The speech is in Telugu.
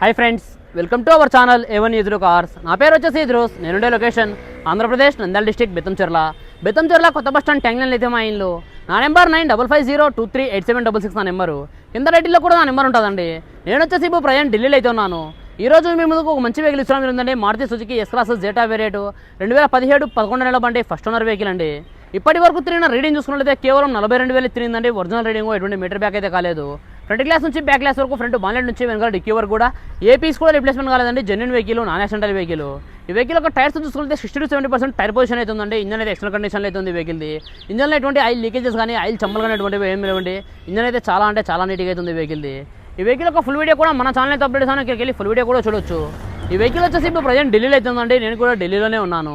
Hi friends welcome to our channel A one ఎదురు కార్స్ నా పేరు వచ్చేసి ఇద్రోస్ నేనుండే లొకేషన్ ఆంధ్రప్రదేశ్ నంద్యాల డిస్టిక్ బెత్తంచెర్ల బెత్తంచెర్ల కొత్త బస్ స్టాండ్ ట్యాంగ్లైన్ అయితే మా ఇల్లు. నా number nine double five zero two three eight seven double six నా నెంబరు కింద రైటిల్లో కూడా నా నెంబర్ ఉంటుందండి. నేను వచ్చేసి ఇప్పుడు ప్రజెంట్ ఢిల్లీలో అయితే ఉన్నాను. ఈ రోజు మీ ముందుకు ఒక మంచి వెహికల్ ఇష్టం ఉందండి Maruti Suzuki S class Zeta variant రెండు వేల పదిహేడు పదకొండు నెలల బండి ఫస్ట్ ఓనర్ వెహికల్ అండి. ఇప్పటి వరకు తిరిగిన రీడింగ్ చూసుకున్నట్లయితే కేవలం నలభై రెండు వేలు తిరిగిందండి. ఒరిజినల్ రీడింగ్ ఎటువంటి మీటర్ బ్యాక్ అయితే కాలేదు. ఫ్రంట్ గ్లాస్ నుంచి బ్యాక్ గ్లాస్ వరకు ఫ్రంట్ బాన్లెట్ నుంచి వెనకాల డిక్కీ వరకు కూడా ఏ పీస్ కూడా రిప్లేస్మెంట్ కాలేదండి genuine vehicle non accidental vehicle ఈ వెహికల్ ఒక టైర్స్ చూసుకుంటే sixty to seventy percent tyre position అయితే ఉందండి. ఇంజన్ అయితే ఎక్స్ట్రా కండిషన్ అయితే ఉంది వెహికల్ది ఇంజన్లో ఎటువంటి ఆయిల్ లీకేజెస్ కానీ ఆయిల్ చమ్మలు కానీ ఎటువంటి ఏం లేవండి. ఇంజన్ అయితే చాలా అంటే చాలా నీట్గా అయితే ఉంది వెహికల్ది ఈ వెహికల్ ఒక ఫుల్ వీడియో కూడా మన ఛానల్ అయితే అప్డేట్ చేసాను ఇక్కడికి వెళ్ళి ఫుల్ వీడియో కూడా చూడొచ్చు. ఈ వెహికల్ వచ్చేసి ఇప్పుడు ప్రజెంట్ ఢిల్లీలో అయితే ఉందండి. నేను కూడా ఢిల్లీలోనే ఉన్నాను.